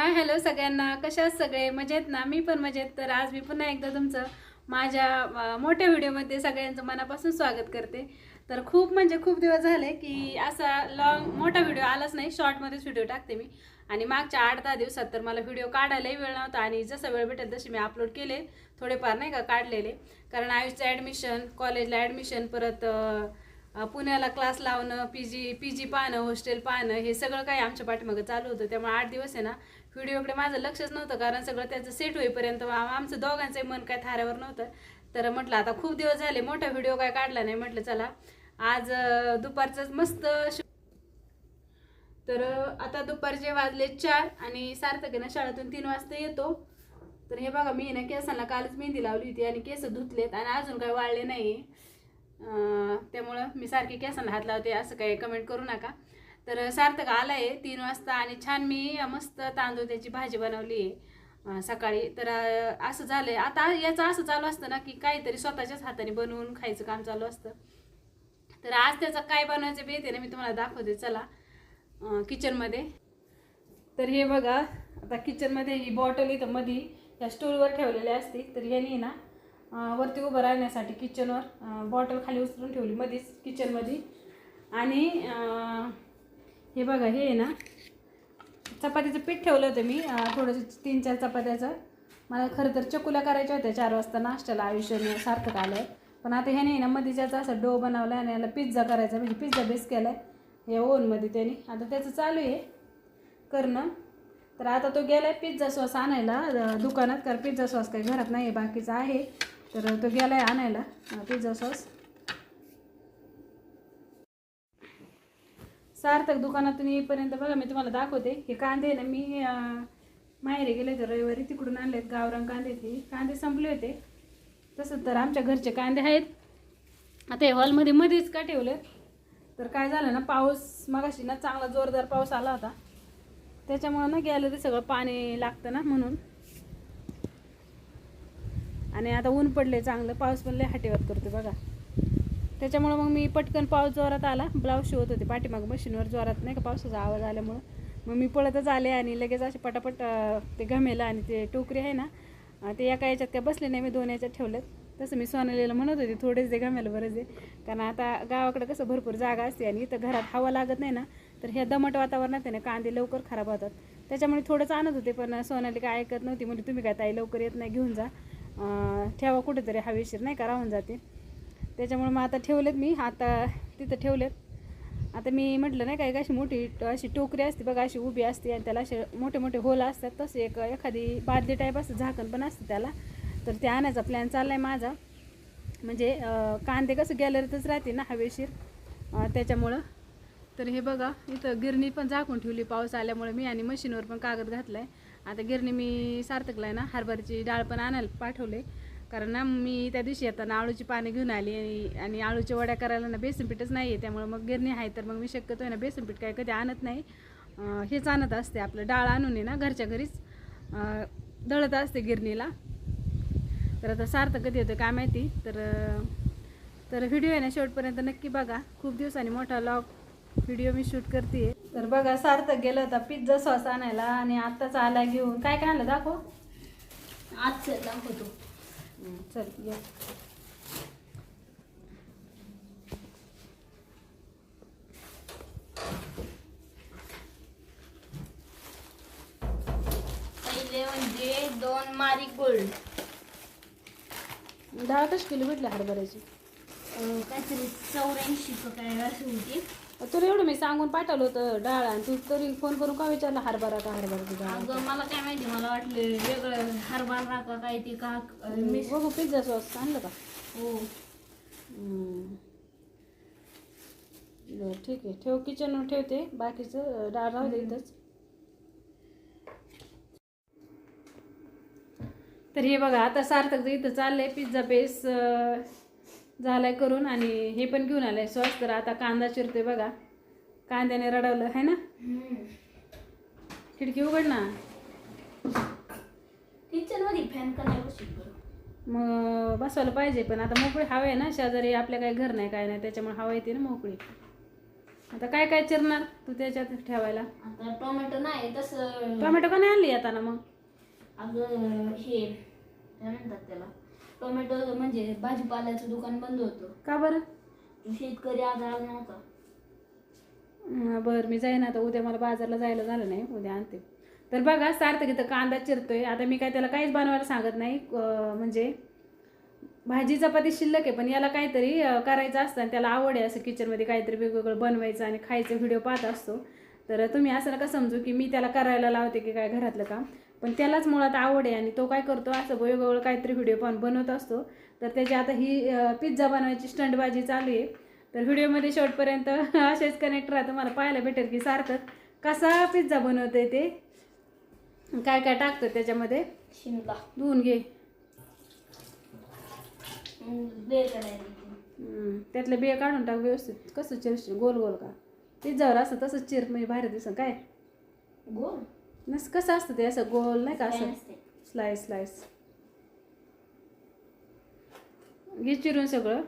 Hi hello सगळ्यांना. कशा सगळे? मजेत ना? मी पण मजेत. तर आज मी पुन्हा एकदा तुमचं माझ्या मोठ्या व्हिडिओमध्ये सगळ्यांचं मनापासून स्वागत करते. तर खूप म्हणजे खूप दिवस झाले की असा लॉंग मोठा व्हिडिओ आलाच नाही. शॉर्टमध्येच व्हिडिओ टाकते मी. आणि मागच्या आठ दहा दिवसात तर मला व्हिडिओ काढायलाही वेळ नव्हता आणि जसा वेळ भेटेल तसे मी अपलोड केले. थोडेफार नाही का काढलेले. कारण आयुषचं ॲडमिशन कॉलेजला ॲडमिशन परत पुण्याला क्लास लावणं पी जी पी जी पाहणं हॉस्टेल पाहणं हे सगळं काही आमच्या पाठीमागं चालू होतं. त्यामुळे आठ दिवस आहे ना व्हिडिओकडे माझं लक्षच नव्हतं कारण सगळं त्याचं सेट होईपर्यंत आमचं दोघांचं मन काय थाऱ्यावर नव्हतं. तर म्हटलं आता खूप दिवस झाले मोठा व्हिडिओ काय काढला नाही म्हटलं चला आज अ, दुपारचं मस्त तर आता दुपारचे वाजले चार आणि सार्थक ना शाळेतून तीन वाजता येतो. तर हे बघा मी ना केसांना कालच मेहंदी लावली होती आणि केस धुतलेत आणि अजून काय वाळले नाही. त्यामुळं मी सारखी केसांना हात लावते असं काही कमेंट करू नका. तर सार्थक आला आहे तीन वाजता आणि छान मी मस्त तांदूळ त्याची भाजी बनवली आहे सकाळी. तर असं झालं आहे आता याचं असं चालू असतं ना की काहीतरी स्वतःच्याच हाताने बनवून खायचं काम चालू असतं. तर आज त्याचं काय बनवायचं बेत आहे ना मी तुम्हाला दाखवते. चला किचनमध्ये. तर हे बघा आता किचनमध्ये ही बॉटल इथं मधी या स्टूलवर ठेवलेली असते. तर यांनी ना वरती उभं राहण्यासाठी किचनवर बॉटल खाली उचलून ठेवली मध्येच किचनमध्ये. आणि हे बघा हे आहे ना. चपातीचं पीठ ठेवलं होतं मी थोडंसं तीन चार चपात्याचं. मला खरं तर चकुल्या करायच्या होत्या चार वाजता नाश्त्याला आयुष्याने सार्थक आलं. आहे पण आता ह्याने ना मध्ये त्याचा असा डो बनवला आणि याला पिझ्झा करायचा म्हणजे पिझ्झा बेस केला आहे या ओव्हनमध्ये त्याने. आता त्याचं चालू आहे करणं. तर आता तो गेला आहे पिझ्झा सॉस आणायला दुकानात. कारण पिझ्झा सॉस काही घरात नाही आहे बाकीचा आहे. तर तो गेला आहे आणायला पिझ्झा सॉस. सार्थक दुकानातून येईपर्यंत बघा मी तुम्हाला दाखवते. हे कांदे ना मी माहेरी गेले तर रविवारी तिकडून आणलेत गावरान कांदे ते. कांदे संपले होते. तसं तर आमच्या घरचे कांदे आहेत. आता हे हॉलमध्ये मध्येच का ठेवले तर काय झालं ना पाऊस मगाशी ना चांगला जोरदार पाऊस आला होता. त्याच्यामुळं ना गेलं ते सगळं पाणी लागतं ना म्हणून. आणि आता ऊन पडले चांगलं पाऊस पण लय हाटेवत करतो बघा. त्याच्यामुळं मग मी पटकन पाऊस जोरात आला. ब्लाऊज शिवत होते. पाठीमाग मशीनवर जोरात नाही का पावसाचा आवाज आल्यामुळं. मग मी पळतच आले आणि लगेच असे पटापट ते घमेलं आणि ते टोकरी आहे ना ते एका याच्यात काय बसले नाही मी दोन याच्यात ठेवलेत. तसं मी सोनालीला म्हणत होते थोडेच दे घमेलं बरंच दे. कारण आता गावाकडे कसं भरपूर जागा असते आणि इथं घरात हवा लागत नाही ना तर ह्या दमट वातावरणात आहे ना कांदे लवकर खराब होतात. त्याच्यामुळे थोडंच आणत होते पण सोनाली काय ऐकत नव्हती. म्हणजे तुम्ही काय ताई लवकर येत नाही घेऊन जा. ठेवा कुठेतरी हवेशीर नाही का राहून जाते. त्याच्यामुळे मग आता ठेवलेत मी. आता तिथं ठेवलेत. आता मी म्हटलं नाही काय अशी मोठी अशी टोकरी असते बघा अशी उभी असते आणि त्याला असे मोठे मोठे होल असतात. तसे एक एखादी बादली टाईप असतं झाकण पण असतं त्याला. तर ते आणायचा प्लॅन चालला आहे माझा. म्हणजे कांदे कसं गॅलरीतच राहते ना हवेशीर. त्याच्यामुळं. तर हे बघा इथं गिरणी पण झाकून ठेवली पाऊस आल्यामुळे मी आणि मशीनवर पण कागद घातला आहे आता गिरणी मी सार्थकला आहे ना हरभऱ्याची डाळ पण आणायला पाठवले कारण ना मी त्या दिवशी येताना आळूची पाने घेऊन आली आणि आणि आळूच्या वड्या करायला ना बेसन पीठच नाही आहे त्यामुळे मग गिरणी आहे तर मग मी शक्यतो आहे ना बेसन पीठ काय कधी आणत नाही. हेच आणत असते आपलं डाळ आणून आहे ना घरच्या घरीच. दळत असते गिरणीला. तर आता सार्थक कधी येतं काय माहिती तर तर व्हिडिओ आहे ना शेवटपर्यंत नक्की बघा. खूप दिवसांनी मोठा लॉग व्हिडिओ मी शूट करते तर बघा सार्थक गेला होता पिझ्झा सॉस आणायला आणि आत्ताच आला घेऊन. काय काय आणलं दाखव. आज दाखवतो. चल ये. पहिले म्हणजे दोन मारी गोल्ड. डाळ कशी किलो भेटली हरभऱ्याची? काहीतरी चौऱ्याऐंशी काय अशी होती. तुला एवढं मी सांगून पाठवलं होतं डाळ आणि तू तरी फोन करून का विचारला हरभरा का हरभराची डाळ अगं मला काय माहिती मला वाटलं वेगळं हरभरा का काय ते का मी बघू पिझ्झा सॉस आणलं का? हो. बरं ठीक आहे. ठेव किचनवर ठेवते. बाकीचं डाळ राहू दे इथंच. तर हे बघा आता सार्थक इथं चाललंय पिझ्झा बेस झालाय करून आणि हे पण घेऊन आलंय सॉस तर आता कांदा चिरतोय बघा. कांद्याने रडवलं आहे ना? खिडकी उघड ना? मग बसवायला पाहिजे पण आता मोकळी हवा आहे ना शेजारी आपल्या काही घर नाही काय नाही त्याच्यामुळे हवा येते ना मोकळी. आता काय काय चिरणार तू त्याच्यात ठेवायला? टोमॅटो नाही तसं टोमॅटो का नाही आणली आता ना मग? अगं हे काय म्हणतात त्याला? टोमॅटो म्हणजे भाजीपाल्याचं दुकान बंद होतं. का बरं? शेतकरी आज आला नव्हता. हं, बरं मी जाईन आता. उद्या मला बाजारला जायला झालं नाही. उद्या आणते. तर बघा सार्थक इथं कांदा चिरतोय. आता मी काय त्याला काहीच बनवायला सांगत नाही. अं, म्हणजे भाजी चपाती शिल्लक आहे पण याला काहीतरी अं, करायचं असतं आणि त्याला आवड आहे असं किचनमध्ये काहीतरी वेगवेगळं बनवायचं आणि खायचं. व्हिडिओ पाहत असतो. तर तुम्ही असं नका समजू की मी त्याला करायला लावते की काय घरातलं काम. पण त्यालाच मुळात आवड आहे आणि तो काय करतो असं वेगवेगळं काहीतरी व्हिडिओ पण बनवत असतो. तर त्याची आता ही पिझ्झा बनवायची स्टंटबाजी चालू आहे. तर व्हिडिओमध्ये शेवटपर्यंत असेच कनेक्ट राहा तुम्हाला पाहायला भेटेल की सारखं कसा पिझ्झा बनवतोय ते. काय काय टाकतं त्याच्यामध्ये? शिमला. धुवून घे. त्यातले बिया काढून टाक व्यवस्थित. कसं चिरशील गोल गोल का पिझ्झावर असं तसंच चिर म्हणजे बाहेर दिसं काय? गोल? नस कसं असतं ते असं गोल नाही का असं. स्लाइस स्लाइस घे चिरून सगळं.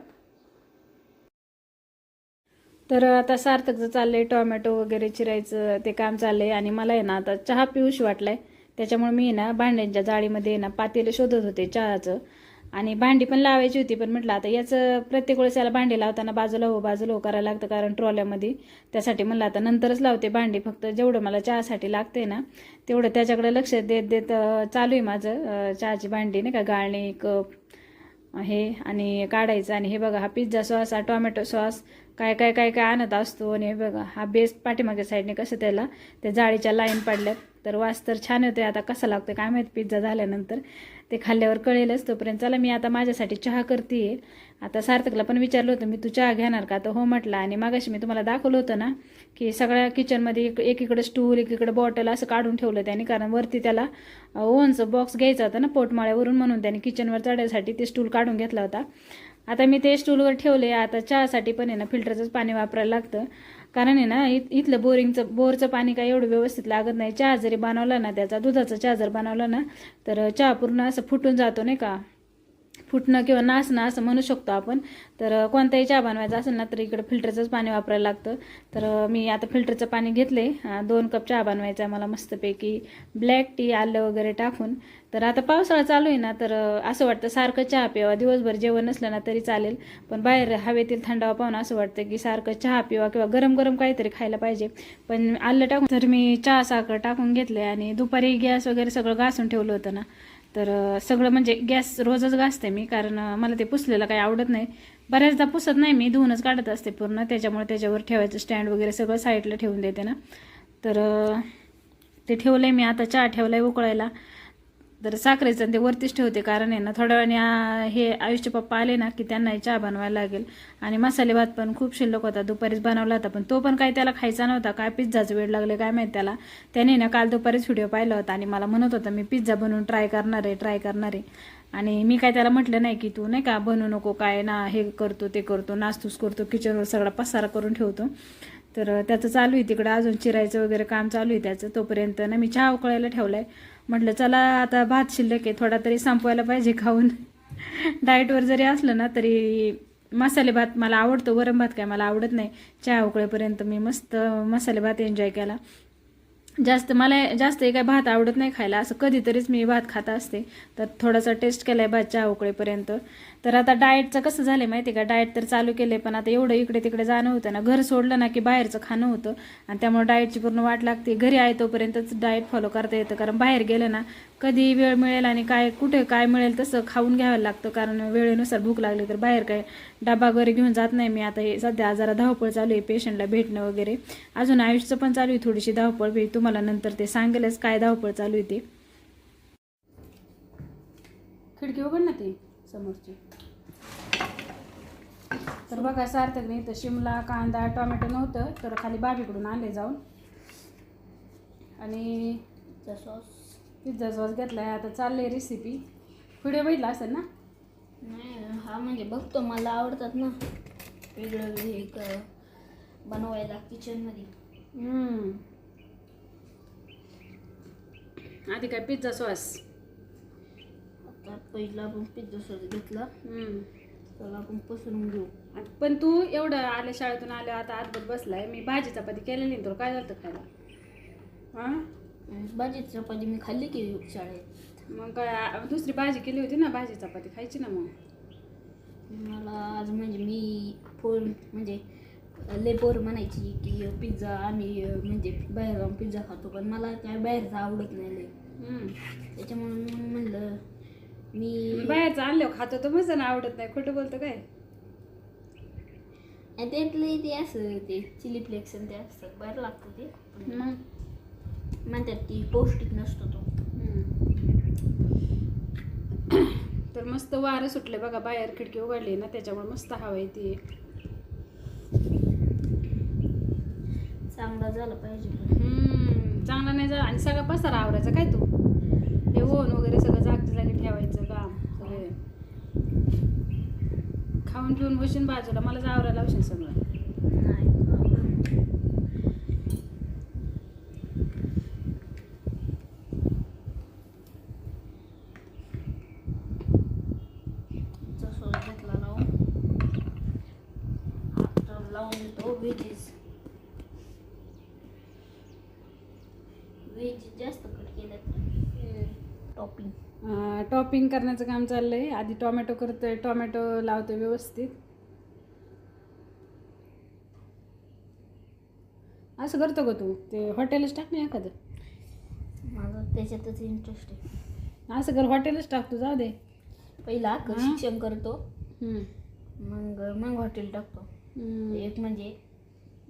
तर आता सार्थकचं चाललंय टोमॅटो वगैरे चिरायचं ते काम चाललंय आणि मला आहे ना आता चहा पिऊशी वाटलाय. त्याच्यामुळे मी ना भांड्यांच्या जाळीमध्ये ना पातेलं शोधत होते चहाचं. आणि भांडी पण लावायची होती पण म्हटलं आता याचं प्रत्येक वेळेस याला भांडी लावताना बाजूला हो बाजूला हो करायला लागतं कारण ट्रॉल्यामध्ये. त्यासाठी म्हणलं आता नंतरच लावते भांडी फक्त जेवढं मला चहासाठी लागते ना तेवढं त्याच्याकडे लक्ष देत देत चालू आहे माझं चहाची भांडी नाही का गाळणी कप हे आणि काढायचं आणि हे बघा हा पिझ्झा सॉस हा टोमॅटो सॉस काय काय काय काय आणत असतो आणि हे बघा हा बेस्ट पाठीमागे साईडने कसं त्याला त्या जाळीच्या लाईन पाडल्यात. तर वास तर छान होते आता कसं लागतं काय माहिती पिझ्झा झाल्यानंतर. ते खाल्ल्यावर कळेलच तोपर्यंत चला मी आता माझ्यासाठी चहा करते आता सार्थकला पण विचारलं होतं मी तू चहा घेणार का? तर हो म्हटलं आणि मागाशी मी तुम्हाला दाखवलं होतं ना की सगळ्या किचनमध्ये एक एकीकडे स्टूल एकीकडे बॉटल असं काढून ठेवलं त्याने कारण वरती त्याला ओनचं बॉक्स घ्यायचा होता ना पोटमाळ्यावरून म्हणून त्याने किचनवर चढायसाठी ते स्टूल काढून घेतला होता. आता मी ते स्टूलवर ठेवले आता चहासाठी पण आहे ना फिल्टरचंच पाणी वापरायला लागतं. कारण आहे ना इत इथलं बोरिंगचं बोरचं पाणी काय एवढं व्यवस्थित लागत नाही. चहा जरी बनवला ना त्याचा दुधाचा चहा जर बनवला ना तर चहा पूर्ण असं फुटून जातो नाही का? फुटणं किंवा नासणं असं म्हणू शकतो आपण. तर कोणताही चहा बनवायचा असेल ना तर इकडं फिल्टरचंच पाणी वापरायला लागतं. तर मी आता फिल्टरचं पाणी घेतले दोन कप चहा बनवायचा आहे मला मस्तपैकी. ब्लॅक टी आलं वगैरे टाकून. तर आता पावसाळा चालू आहे ना तर असं वाटतं सारखं चहा प्यावा. दिवसभर जेवण नसलं ना तरी चालेल पण बाहेर हवेतील थंडावा पाहून असं वाटतं की सारखं चहा पिवा किंवा गरम गरम काहीतरी खायला पाहिजे. पण आलं टाकून तर मी चहा साखर टाकून घेतले आणि दुपारी गॅस वगैरे सगळं घासून ठेवलं होतं ना तर सगळं म्हणजे गॅस रोजच घासते मी कारण मला ते पुसलेलं काही आवडत नाही. बऱ्याचदा पुसत नाही मी धुवूनच काढत असते पूर्ण त्याच्यामुळे त्याच्यावर ठेवायचं स्टँड वगैरे सगळं साईडला ठेवून देते ना. तर ते ठेवलं आहे मी आता चहा ठेवला आहे उकळायला. तर साखरेचं ते वरतीच ठेवते कारण आहे ना थोड्या वेळाने हे आयुष्य पप्पा आले ना की त्यांनाही चहा बनवायला लागेल. आणि मसाले भात पण खूप शिल्लक होता दुपारीच बनवला होता पण तो पण काही त्याला खायचा नव्हता काय पिझ्झाचं वेळ लागले काय माहीत त्याला. त्याने ना काल दुपारीच व्हिडिओ पाहिला होता आणि मला म्हणत होता मी पिझ्झा बनवून ट्राय करणार आहे ट्राय करणार आहे. आणि मी काय त्याला म्हटलं नाही की तू नाही का बनवू नको काय ना हे करतो ते करतो नास्तूस करतो किचनवर सगळा पसारा करून ठेवतो. तर त्याचं चालू आहे तिकडं अजून चिरायचं वगैरे काम चालू आहे त्याचं तोपर्यंत ना मी चहा उकळायला ठेवला आहे म्हटलं चला आता भात शिल्लक आहे थोडा तरी संपवायला पाहिजे खाऊन. डाएटवर जरी असलं ना तरी मसाले भात मला आवडतो वरम भात काय मला आवडत नाही. चहा उकळेपर्यंत मी मस्त मसाले भात एन्जॉय केला. जास्त मला जास्त काय भात आवडत नाही खायला असं कधीतरीच मी भात खात असते. तर थोडासा टेस्ट केला आहे भात चहा उकळेपर्यंत. तर आता डाएटचं कसं झालं माहिती आहे का? डाएट तर चालू केले पण आता एवढं इकडे तिकडे जाणं होतं ना घर सोडलं ना की बाहेरचं खाणं होतं. आणि त्यामुळे डाएटची पूर्ण वाट लागते. घरी आहे तोपर्यंतच डाएट फॉलो करता येतं कारण बाहेर गेलं ना कधी वेळ मिळेल आणि काय कुठे काय मिळेल तसं खाऊन घ्यावं लागतं. कारण वेळेनुसार भूक लागली तर बाहेर काय डबा वगैरे घेऊन जात नाही. मी आता हे सध्या जरा धावपळ चालू आहे पेशंटला भेटणं वगैरे. अजून आयुषचं पण चालू आहे थोडीशी धावपळ. मी तुम्हाला नंतर ते सांगेलच काय धावपळ चालू आहे ते. खिडकी उघड ना ती समोरची. तर बघा सार्थक नाही तर शिमला कांदा टोमॅटो नव्हतं तर खाली बाबीकडून आणले जाऊन. आणि सॉस पिझ्झा सॉस घेतलाय. आता चाललंय रेसिपी व्हिडिओ बघितला असेल ना? नाही हा म्हणजे बघतो. मला आवडतात ना. वेगळं हे क- बनवायला किचनमध्ये. आधी काय पिझ्झा सॉस आता पहिला आपण पिझ्झा सॉस घेतला. त्याला आपण पसरून घेऊ. पण तू एवढं आल्या शाळेतून आल्या आता आतभर बसलाय. मी भाजी चपाती केलेली नाही तुला काय झालं खायला? हां? भाजी चपाती मी खाल्ली की शाळेत. मग काय आ- दुसरी भाजी केली होती ना भाजी चपाती खायची ना मग? मला आज म्हणजे मी फोन म्हणजे लय पोर म्हणायची की पिझ्झा आम्ही अं, म्हणजे बाहेर जाऊन पिझ्झा खातो पण मला काय बाहेरचं आवडत नाही लय. हम्म. त्याच्यामुळे मग म्हणलं मी बाहेरचं आणलं खातो तर मस्त ना आवडत नाही. खोटं बोलतो काय? आणि त्यातलं ते असं ते चिली फ्लेक्स आणि ते असतं. बरं लागतं ते. मग? म्हणतात ती पौष्टिक नसतो तो. तर मस्त वारं सुटले बघा. बाहेर खिडकी उघडली ना त्याच्यामुळे मस्त हवा येते. चांगला झाला पाहिजे. हम्म, चांगला नाही जा आणि सगळा पसारा आवरायचा काय तू? हे ओन वगैरे सगळं जागच्या जागी ठेवायचं काम सगळे खाऊन घेऊन बसून बाजूला. मला आवरायला लावशील सगळं नाही जसं घेतला लावून आता लावून देतो व्हेजीस व्हेज जास्त कट केल्यात टॉपिंग टॉपिंग करण्याचं काम चाललंय. आधी टोमॅटो करतोय टोमॅटो लावतोय व्यवस्थित. असं करतो का तू? ते हॉटेलच टाक नाही एखादं. माझं त्याच्यातच इंटरेस्ट आहे. असं कर हॉटेलच टाक तू जाऊ दे. पहिला? शिक्षण करतो. मग मग हॉटेल टाकतो. एक म्हणजे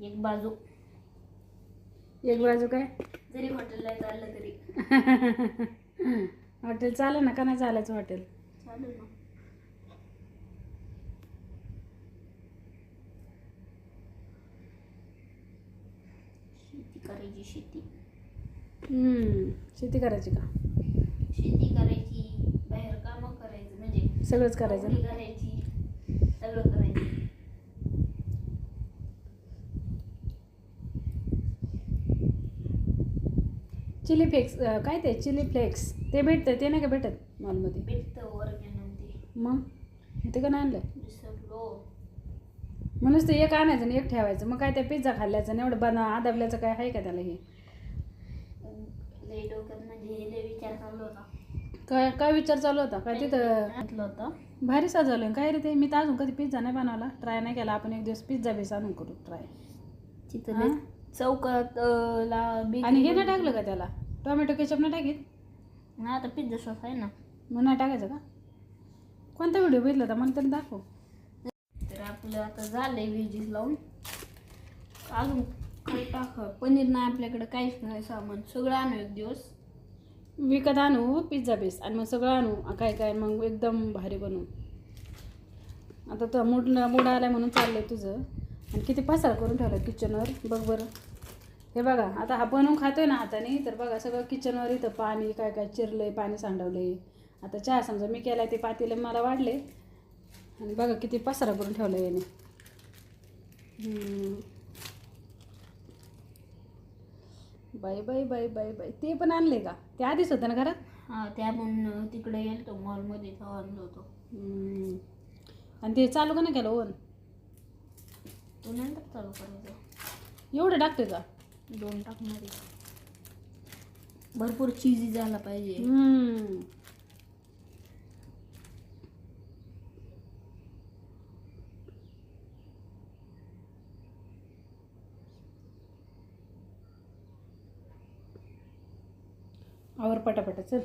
एक बाजू. एक बाजू काय? जरी हॉटेलला चाललं तरी. हॉटेल चालेल ना का नाही चालायचं हॉटेल? चालेल ना शेती करायची शेती. हम्म. शेती करायची का? शेती करायची बाहेर कामं करायचं म्हणजे सगळंच करायचं नोकरी करायची सगळं करायचं. चिली फ्लेक्स अं, काय ते? Chilli flakes. ते भेटतं ते नाही का भेटत मॉलमध्ये? भेटतं वर्गण ते. मग? ते का नाही आणलं? विसरलो म्हणूनच ते एक आणायचं आणि एक ठेवायचं. मग काय त्या पिझ्झा खाल्ल्याचं आणि एवढं बना आदाबल्याचं काय आहे का त्याला हे? डोक्यात म्हणजे हे लय विचार चालू होता. काय काय विचार चालू होता? काय तिथं घातलं होतं. भारी सजवलं. काय रे ते? मी तर अजून कधी पिझ्झा नाही बनवला. ट्राय नाही केला. आपण एक दिवस पिझ्झा बेस आणून करू. ट्राय तिथं हा? चौकात अं, ला bakery आणि हे नाही टाकलं का त्याला? टोमॅटो केचप नाही टाकीत? नाही आता पिझ्झा सॉस आहे ना. मग नाही टाकायचं का? कोणता व्हिडिओ बघितला होता? मला तरी दाखव. तर आपलं आता झालंय व्हेजीस लावून. अजून काय टाक. पनीर नाही आपल्याकडे काहीच नाही सामान. सगळं आणू एक दिवस. विकत आणू पिझ्झा बेस आणि मग सगळं आणू. काय काय मग एकदम भारी बनवू आता तर मूड मूड आलाय म्हणून चाललंय तुझं. आणि किती पसार करून ठेवलं किचनवर बघ बरं. हे बघा आता हा बनवून खातोय ना हाताने तर बघा सगळं किचनवर इथं पाणी काय काय चिरलंय पाणी सांडवलंय. आता चहा समजा मी केलाय ते पातेले मला वाढले. आणि बघा किती पसारा करून ठेवला याने. Bye bye bye bye bye ते पण आणले का? ते आधीच होतं ना घरात? हा त्या पण तिकडे गेलतो मॉलमध्ये तेव्हा आणलं होतो. आणि ते चालू का नाही केलं ओवन तो नंतर चालू करायचं. एवढं टाकतोय का? दोन टाकणार आहे. भरपूर चिझी झाला पाहिजे. हम्म. आवर पटापटा चल.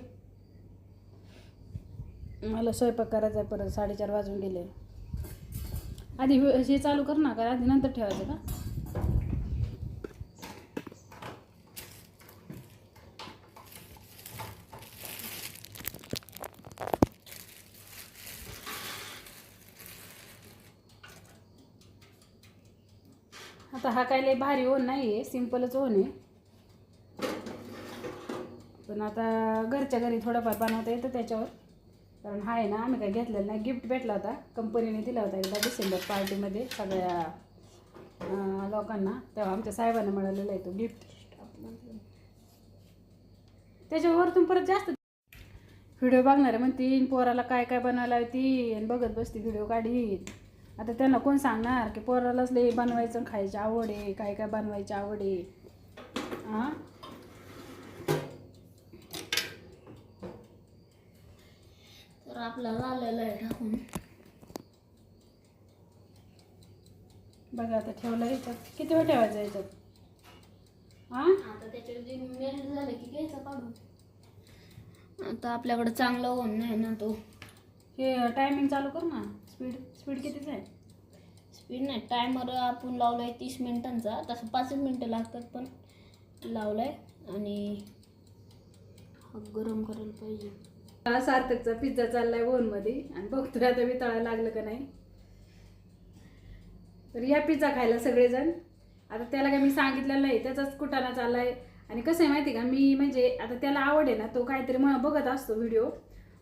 मला स्वयंपाक करायचा आहे परत साडेचार वाजून गेले. आधी हे हे चालू कर ना का आधी नंतर ठेवायचं का आता हा काय लय भारी ओन नाही आहे सिम्पलच ओन आहे. पण आता घरच्या घरी थोडंफार बनवता येतं त्याच्यावर. कारण हा आहे ना आम्ही काय घेतलेलं नाही. गिफ्ट भेटला होता. कंपनीने दिला होता एकदा डिसेंबर पार्टीमध्ये सगळ्या लोकांना. तेव्हा आमच्या साहेबांना मिळालेला आहे तो गिफ्ट त्याच्यावरतून परत जास्त व्हिडिओ बघणार म्हणतीन पोराला काय काय बनवायला ती आणि बघत बसती व्हिडिओ काढीन. आता त्यांना कोण सांगणार की पोरालाच लई बनवायचं खायची आवड आहे काय काय बनवायची आवड आहे? हां? तर आपला झालेला आहे टाकून बघा आता ठेवलं याच्यात किती वेळ ठेवायचं याच्यात हां? आता त्याच्यावर जे मेल्ट झालं की घ्यायचं काढून. आता आपल्याकडे चांगलं ओन नाही ना तो. हे टायमिंग चालू कर ना. स्पीड स्पीड कितीच आहे? स्पीड नाही टायमर आपण लावलाय तीस मिनिटांचा. तसं पाचच मिनटं लागतात पण लावलाय आणि हा गरम करायला पाहिजे. हा सार्थकचा पिझ्झा चाललाय ओव्हनमध्ये आणि बघतोय आता मी तळायला लागलं का नाही. तर या पिझ्झा खायला सगळेजण. आता त्याला काय मी सांगितलेलं नाही त्याचाच कुटाणा चाललाय. आणि कसं आहे माहिती का मी म्हणजे आता त्याला आवड आहे ना तो काहीतरी मग बघत असतो व्हिडिओ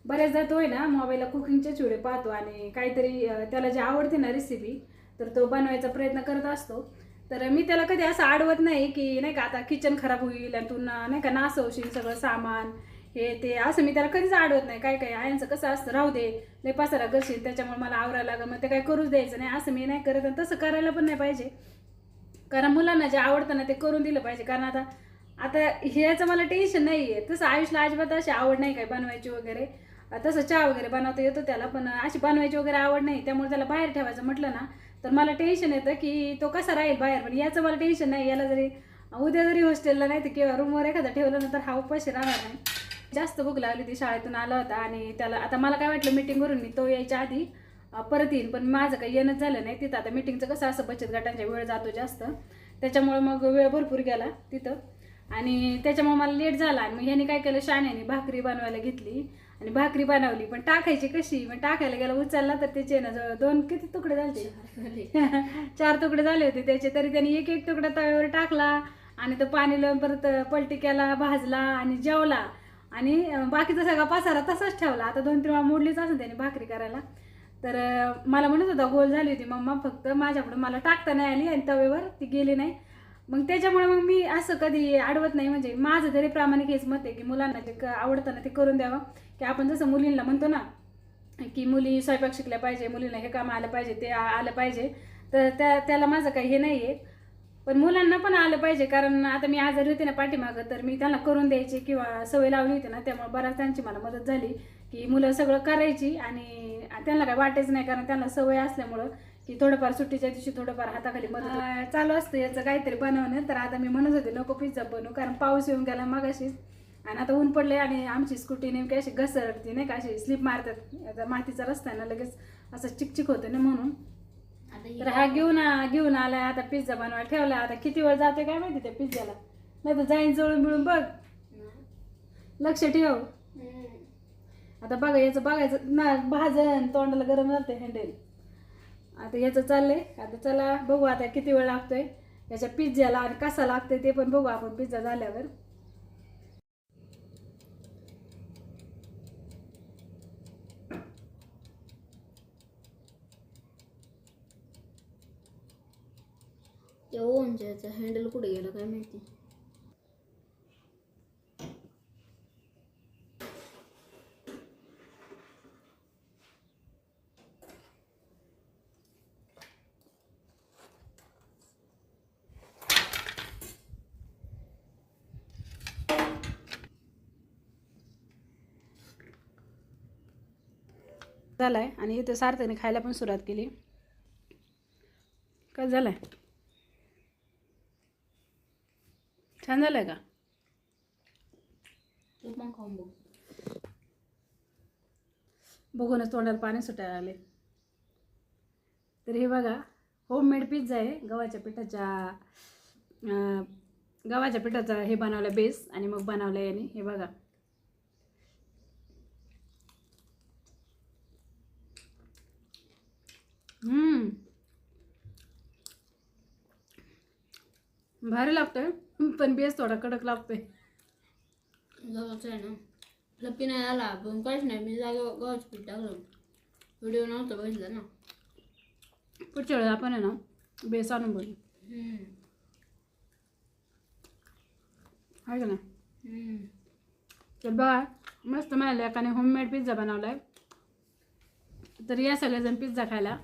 बऱ्याचदा तो आहे ना मोबाईलला कुकिंगचे व्हिडिओ पाहतो आणि काहीतरी त्याला जे आवडते ना रेसिपी तर तो बनवायचा प्रयत्न करत असतो. तर मी त्याला कधी असं आडवत नाही की नाही का आता किचन खराब होईल आणि तू नाही का नासवशील सगळं सामान हे ते असं मी त्याला कधीच आडवत नाही. काय काय आयांचं कसं असतं राहू दे लय पसारा करशील त्याच्यामुळे मला आवरायला लागेल मग ते काय करूच द्यायचं नाही असं मी नाही करत आणि तसं करायला पण नाही पाहिजे. कारण मुलांना जे आवडतं ना ते करून दिलं पाहिजे. कारण आता आता ह्याचं मला टेन्शन नाही आहे तसं आयुषला अजिबात अशी आवड नाही काय बनवायची वगैरे. तसं चहा वगैरे बनवता येतो त्याला पण अशी बनवायची वगैरे आवड नाही त्यामुळे त्याला बाहेर ठेवायचं म्हटलं ना तर मला टेन्शन येतं की तो कसा राहील बाहेर पण याचं मला टेन्शन नाही याला जरी उद्या जरी हॉस्टेलला नाही तर किंवा रूमवर एखादा ठेवलं ना तर हा उपाशी राहणार नाही. जास्त भूक लागली ती शाळेतून आला होता आणि त्याला आता मला काय वाटलं मिटिंगवरून मी तो यायच्या आधी परत येईन पण माझं काही येणंच झालं नाही तिथं. आता मिटिंगचं कसं असं बचत गटांच्या वेळ जातो जास्त त्याच्यामुळे मग वेळ भरपूर गेला तिथं. आणि त्याच्यामुळे मला लेट झाला आणि मग ह्याने काय केलं शाण्याने भाकरी बनवायला घेतली. आणि भाकरी बनवली पण टाकायची कशी? मग टाकायला गेला उचलला तर त्याचे ना जवळ दोन किती तुकडे झाले. चार तुकडे झाले होते त्याचे तरी त्यांनी एक एक तुकडा तव्यावर टाकला आणि तो पाणी लावून परत पलटी केला भाजला आणि जेवला. आणि बाकीचा सगळा पसारा तसाच ठेवला. आता दोन तीन वेळा मोडलीच असं त्याने भाकरी करायला. तर मला म्हणत होता गोल झाली होती मम्मा फक्त माझ्याकडून मला टाकता नाही आली आणि तव्यावर ती गेली नाही. मग त्याच्यामुळे मग मी असं कधी अडवत नाही. म्हणजे माझं तरी प्रामाणिक हेच मत आहे की मुलांना जे क- आवडतं ना ते करून द्यावं. की आपण जसं मुलींना म्हणतो ना की मुली स्वयंपाक शिकल्या पाहिजे मुलींना हे काम आलं पाहिजे ते आलं पाहिजे तर त्या त्याला माझं काही हे नाही आहे पण मुलांना पण आलं पाहिजे कारण आता मी आजारी होते ना पाठीमागं तर मी त्यांना करून द्यायची किंवा सवय लावली होती ना त्यामुळे बऱ्याच त्यांची मला मदत झाली. की मुलं सगळं करायची आणि त्यांना काय वाटायचं नाही कारण त्यांना सवय असल्यामुळं की थोडंफार सुट्टीच्या दिवशी थोडंफार हाताखाली मदत चालू असतं याचं काहीतरी बनवणं. तर आता मी म्हणत होते नको पिझ्झा बनवू कारण पाऊस येऊन गेला मगाशीच. आणि आता ऊन पडले आणि आमची स्कूटी नेमकी अशी घसरते नाही का? अशी स्लिप मारतात. आता मातीचा रस्ता ना लगेच असं चिकचिक होतं ना म्हणून. तर हा घेऊन घेऊन आलाय आता पिझ्झा बनवायला ठेवला. आता किती वेळ जाते काय माहिती त्या पिझ्झाला नाही तर जाईन जवळून मिळून बघ. लक्ष ठेव. आता बघा याचं बघायचं ना भाजन तोंडाला गरम जाते हँडल आता याचं चाललंय. आता चला बघू आता किती वेळ लागतोय. याच्या पिझ्झाला आणि कसा लागतोय ते पण बघू आपण पिझ्झा झाल्यावर. त्या ओनच्या याचं हँडल कुठे गेलं काय माहिती? झालाय आणि इथं सार्थकने खायला पण सुरुवात केली. काय झालंय? छान झालंय का? तू पण खाऊन बघ. बघूनच तोंडाला पाणी सुटायला आले तर हे बघा होममेड पिझ्झा आहे गव्हाच्या पिठाच्या गव्हाच्या पिठाचा हे बनवलं बेस आणि मग बनवलं याने. हे बघा. भारी लागतोय पण बेस थोडा कडक लागतोय. गव्हाचं आहे ना. लपी नाही आला पण काहीच नाही. मी जागा गव्हाचं पीठ टाकलं. व्हिडिओ नव्हता बघितला ना. पुढच्या वेळेला आपण आहे ना बेस आणून बोलू. हम्म. आहे का नाही? हम्म. तर बघा मस्त मिळालं एकाने होममेड पिझ्झा बनवला आहे तर या सगळेजण पिझ्झा खायला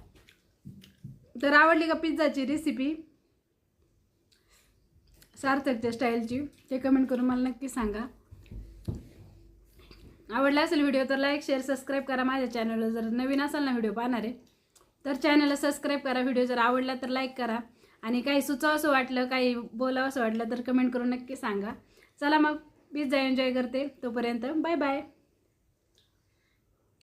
तर आवडली का पिझ्झाची रेसिपी सार्थकच्या स्टाईलची ते कमेंट करून मला नक्की सांगा. आवडला असेल व्हिडिओ तर लाईक शेअर सबस्क्राईब करा माझ्या चॅनलला जर नवीन असाल ना व्हिडिओ पाहणारे तर चॅनलला सबस्क्राईब करा. व्हिडिओ जर आवडला तर लाईक करा. आणि काही सुचावं असं वाटलं काही बोलावं असं वाटलं तर कमेंट करून नक्की सांगा. चला मग पिझ्झा एन्जॉय करते. तोपर्यंत बाय बाय